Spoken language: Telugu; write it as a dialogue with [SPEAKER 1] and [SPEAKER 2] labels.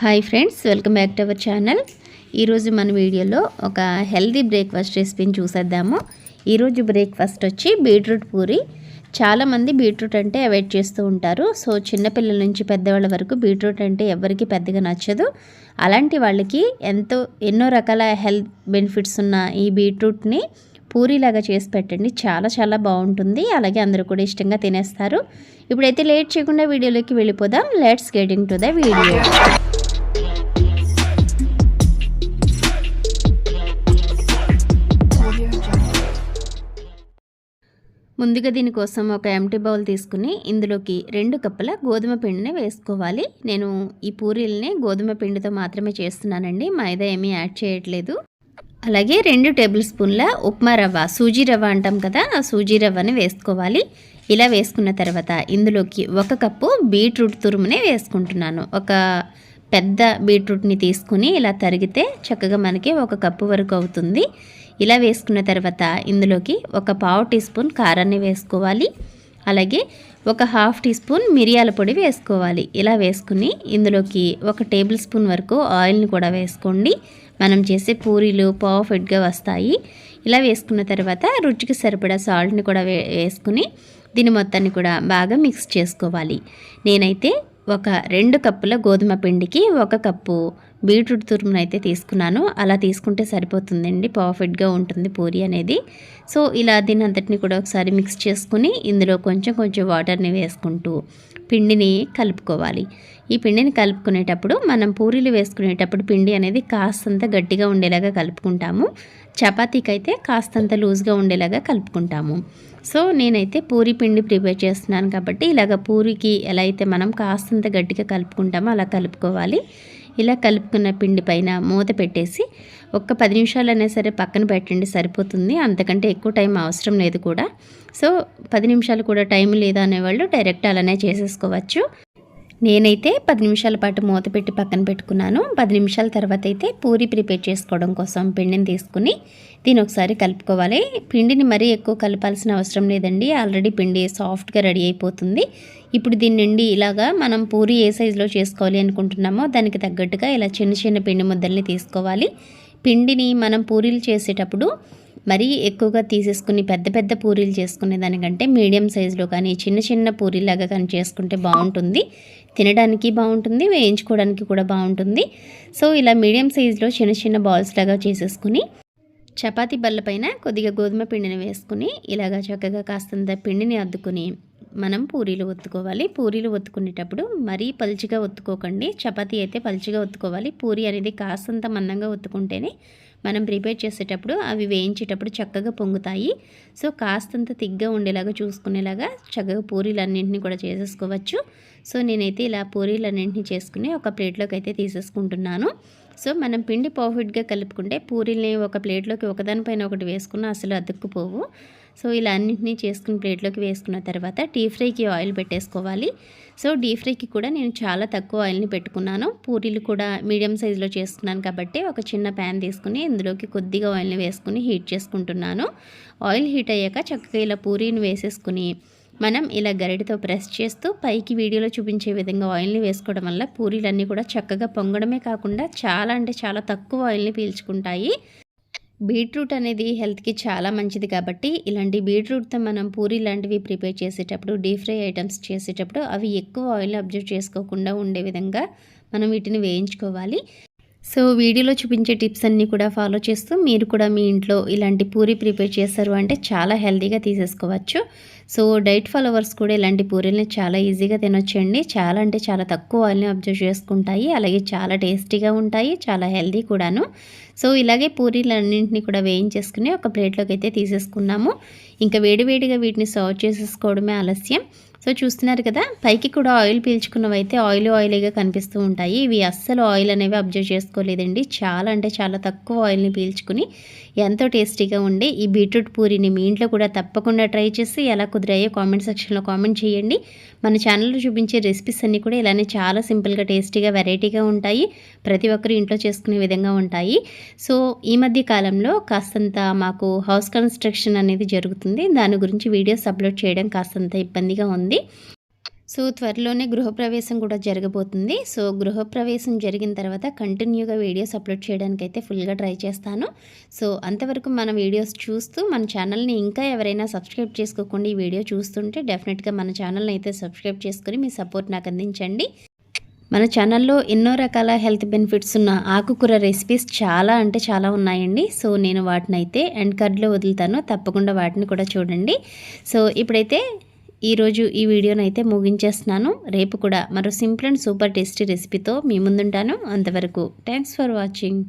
[SPEAKER 1] Hi friends welcome back to our channel. ఈరోజు మన వీడియోలో ఒక హెల్దీ బ్రేక్ఫాస్ట్ రెసిపీని చూసేద్దాము. ఈరోజు బ్రేక్ఫాస్ట్ వచ్చి బీట్రూట్ పూరి. చాలామంది బీట్రూట్ అంటే అవాయిడ్ చేస్తూ ఉంటారు. సో చిన్నపిల్లల నుంచి పెద్దవాళ్ళ వరకు బీట్రూట్ అంటే ఎవరికి పెద్దగా నచ్చదు. అలాంటి వాళ్ళకి ఎంతో ఎన్నో రకాల హెల్త్ బెనిఫిట్స్ ఉన్న ఈ బీట్రూట్ని పూరీలాగా చేసి పెట్టండి. చాలా చాలా బాగుంటుంది. అలాగే అందరూ కూడా ఇష్టంగా తినేస్తారు. ఇప్పుడైతే లేట్ చేయకుండా వీడియోలోకి వెళ్ళిపోదాం. Let's getting to the video ముందుగా దీనికోసం ఒక ఎంటీ బౌల్ తీసుకుని ఇందులోకి రెండు కప్పుల గోధుమ పిండిని వేసుకోవాలి. నేను ఈ పూరీలని గోధుమ పిండితో మాత్రమే చేస్తున్నానండి. మైదా ఏమీ యాడ్ చేయట్లేదు. అలాగే రెండు టేబుల్ స్పూన్ల ఉప్మా రవ్వ సూజీ రవ్వ అంటాం కదా ఆ సూజీ రవ్వని వేసుకోవాలి. ఇలా వేసుకున్న తర్వాత ఇందులోకి ఒక కప్పు బీట్రూట్ తురుమునే వేసుకుంటున్నాను. ఒక పెద్ద బీట్రూట్ని తీసుకుని ఇలా తరిగితే చక్కగా మనకి ఒక కప్పు వరకు అవుతుంది. ఇలా వేసుకున్న తర్వాత ఇందులోకి ఒక పావు టీ స్పూన్ కారాన్ని వేసుకోవాలి. అలాగే ఒక హాఫ్ టీ స్పూన్ మిరియాల పొడి వేసుకోవాలి. ఇలా వేసుకుని ఇందులోకి ఒక టేబుల్ స్పూన్ వరకు ఆయిల్ని కూడా వేసుకోండి. మనం చేసే పూరీలు పర్ఫెక్ట్గా వస్తాయి. ఇలా వేసుకున్న తర్వాత రుచికి సరిపడా సాల్ట్ని కూడా వేసుకుని దీని మొత్తాన్ని కూడా బాగా మిక్స్ చేసుకోవాలి. నేనైతే ఒక రెండు కప్పుల గోధుమ పిండికి ఒక కప్పు బీట్రూట్ తురుమును అయితే తీసుకున్నాను. అలా తీసుకుంటే సరిపోతుందండి. పర్ఫెక్ట్గా ఉంటుంది పూరి అనేది. సో ఇలా దీని అంతటిని కూడా ఒకసారి మిక్స్ చేసుకుని ఇందులో కొంచెం కొంచెం వాటర్ని వేసుకుంటూ పిండిని కలుపుకోవాలి. ఈ పిండిని కలుపుకునేటప్పుడు మనం పూరీలు వేసుకునేటప్పుడు పిండి అనేది కాస్తంత గట్టిగా ఉండేలాగా కలుపుకుంటాము. చపాతీకి అయితే కాస్తంత లూజ్గా ఉండేలాగా కలుపుకుంటాము. సో నేనైతే పూరి పిండి ప్రిపేర్ చేస్తున్నాను కాబట్టి ఇలాగ పూరికి ఎలా అయితే మనం కాస్తంత గట్టిగా కలుపుకుంటామో అలా కలుపుకోవాలి. ఇలా కలుపుకున్న పిండి పైన మూత పెట్టేసి ఒక్క పది నిమిషాలైనా సరే పక్కన పెట్టండి సరిపోతుంది. అంతకంటే ఎక్కువ టైం అవసరం లేదు కూడా. సో పది నిమిషాలు కూడా టైం లేదా అనేవాళ్ళు డైరెక్ట్ అలానే చేసేసుకోవచ్చు. నేనైతే పది నిమిషాల పాటు మూత పెట్టి పక్కన పెట్టుకున్నాను. పది నిమిషాల తర్వాత అయితే పూరి ప్రిపేర్ చేసుకోవడం కోసం పిండిని తీసుకుని దీని ఒకసారి కలుపుకోవాలి. పిండిని మరీ ఎక్కువ కలపాల్సిన అవసరం లేదండి. ఆల్రెడీ పిండి సాఫ్ట్గా రెడీ అయిపోతుంది. ఇప్పుడు దీని నుండి ఇలాగా మనం పూరి ఏ సైజులో చేసుకోవాలి అనుకుంటున్నామో దానికి తగ్గట్టుగా ఇలా చిన్న చిన్న పిండి ముద్దల్ని తీసుకోవాలి. పిండిని మనం పూరీలు చేసేటప్పుడు మరీ ఎక్కువగా తీసేసుకుని పెద్ద పెద్ద పూరీలు చేసుకునే దానికంటే మీడియం సైజులో కానీ చిన్న చిన్న పూరీలాగా కానీ చేసుకుంటే బాగుంటుంది. తినడానికి బాగుంటుంది వేయించుకోవడానికి కూడా బాగుంటుంది. సో ఇలా మీడియం సైజులో చిన్న చిన్న బాల్స్ లాగా చేసేసుకుని చపాతీ బల్ల పైన కొద్దిగా గోధుమ పిండిని వేసుకుని ఇలాగా చక్కగా కాస్తంత పిండిని అద్దుకుని మనం పూరీలు ఒత్తుకోవాలి. పూరీలు ఒత్తుకునేటప్పుడు మరీ పలుచగా ఒత్తుకోకండి. చపాతీ అయితే పలుచగా ఒత్తుకోవాలి. పూరి అనేది కాస్తంత మందంగా ఒత్తుకుంటేనే మనం ప్రిపేర్ చేసేటప్పుడు అవి వేయించేటప్పుడు చక్కగా పొంగుతాయి. సో కాస్తంత తిగ్గా ఉండేలాగా చూసుకునేలాగా చక్కగా పూరీలన్నింటినీ కూడా చేసేసుకోవచ్చు. సో నేనైతే ఇలా పూరీలన్నింటినీ చేసుకుని ఒక ప్లేట్లోకి అయితే తీసేసుకుంటున్నాను. సో మనం పిండి పర్ఫెక్ట్గా కలుపుకుంటే పూరీల్ని ఒక ప్లేట్లోకి ఒకదానిపైన ఒకటి వేసుకున్న అసలు అతుక్కుపోవు. సో ఇలా అన్నింటినీ చేసుకుని ప్లేట్లోకి వేసుకున్న తర్వాత టీ ఫ్రైకి ఆయిల్ పెట్టేసుకోవాలి. సో డీ ఫ్రైకి కూడా నేను చాలా తక్కువ ఆయిల్ని పెట్టుకున్నాను. పూరీలు కూడా మీడియం సైజులో చేసుకున్నాను కాబట్టి ఒక చిన్న ప్యాన్ తీసుకుని ఇందులోకి కొద్దిగా ఆయిల్ని వేసుకుని హీట్ చేసుకుంటున్నాను. ఆయిల్ హీట్ అయ్యాక చక్కగా ఇలా పూరీని వేసేసుకుని మనం ఇలా గరిటతో ప్రెస్ చేస్తూ పైకి వీడియోలో చూపించే విధంగా ఆయిల్ని వేసుకోవడం వల్ల పూరీలన్నీ కూడా చక్కగా పొంగడమే కాకుండా చాలా అంటే చాలా తక్కువ ఆయిల్ని పీల్చుకుంటాయి. బీట్రూట్ అనేది హెల్త్కి చాలా మంచిది కాబట్టి ఇలాంటి బీట్రూట్తో మనం పూరి లాంటివి ప్రిపేర్ చేసేటప్పుడు డీప్ ఫ్రై ఐటమ్స్ చేసేటప్పుడు అవి ఎక్కువ ఆయిల్ అబ్జర్వ్ చేసుకోకుండా ఉండే విధంగా మనం వీటిని వేయించుకోవాలి. సో వీడియోలో చూపించే టిప్స్ అన్నీ కూడా ఫాలో చేస్తూ మీరు కూడా మీ ఇంట్లో ఇలాంటి పూరి ప్రిపేర్ చేస్తారు అంటే చాలా హెల్తీగా తీసేసుకోవచ్చు. సో డైట్ ఫాలోవర్స్ కూడా ఇలాంటి పూరీలని చాలా ఈజీగా తినొచ్చండి. చాలా అంటే చాలా తక్కువ ఆయిల్ని అబ్జర్వ్ చేసుకుంటాయి. అలాగే చాలా టేస్టీగా ఉంటాయి. చాలా హెల్తీ కూడాను. సో ఇలాగే పూరీలన్నింటినీ కూడా వేయించేసుకుని ఒక ప్లేట్లోకి అయితే తీసేసుకున్నాము. ఇంకా వేడివేడిగా వీటిని సర్వ్ చేసేసుకోవడమే ఆలస్యం. సో చూస్తున్నారు కదా పైకి కూడా ఆయిల్ పీల్చుకున్నవి అయితే ఆయిల్ ఆయిలీగా కనిపిస్తూ ఉంటాయి. ఇవి అస్సలు ఆయిల్ అనేవి అబ్జర్వ్ చేసుకోలేదండి. చాలా అంటే చాలా తక్కువ ఆయిల్ని పీల్చుకుని ఎంతో టేస్టీగా ఉండే ఈ బీట్రూట్ పూరిని మీ ఇంట్లో కూడా తప్పకుండా ట్రై చేసి ఎలా కుదిరాయో కామెంట్ సెక్షన్లో కామెంట్ చేయండి. మన ఛానల్లో చూపించే రెసిపీస్ అన్నీ కూడా ఇలానే చాలా సింపుల్గా టేస్టీగా వెరైటీగా ఉంటాయి. ప్రతి ఒక్కరు ఇంట్లో చేసుకునే విధంగా ఉంటాయి. సో ఈ మధ్య కాలంలో కాస్తంత మాకు హౌస్ కన్స్ట్రక్షన్ అనేది జరుగుతుంది. దాని గురించి వీడియోస్ అప్లోడ్ చేయడం కాస్తంత ఇబ్బందిగా ఉంది. సో త్వరలోనే గృహప్రవేశం కూడా జరగబోతుంది. సో గృహప్రవేశం జరిగిన తర్వాత కంటిన్యూగా వీడియోస్ అప్లోడ్ చేయడానికి అయితే ఫుల్గా ట్రై చేస్తాను. సో అంతవరకు మన వీడియోస్ చూస్తూ మన ఛానల్ని ఇంకా ఎవరైనా సబ్స్క్రైబ్ చేసుకోకుండా ఈ వీడియో చూస్తుంటే డెఫినెట్గా మన ఛానల్ని అయితే సబ్స్క్రైబ్ చేసుకుని మీ సపోర్ట్ నాకు అందించండి. మన ఛానల్లో ఎన్నో రకాల హెల్త్ బెనిఫిట్స్ ఉన్న ఆకుకూర రెసిపీస్ చాలా అంటే చాలా ఉన్నాయండి. సో నేను వాటిని అయితే ఎండ్ కార్డ్లో వదులుతాను. తప్పకుండా వాటిని కూడా చూడండి. సో ఇప్పుడైతే ఈరోజు ఈ వీడియోను అయితే ముగించేస్తున్నాను. రేపు కూడా మరో సింపుల్ అండ్ సూపర్ టేస్టీ రెసిపీతో మీ ముందుంటాను. అంతవరకు థ్యాంక్స్ ఫర్ వాచింగ్.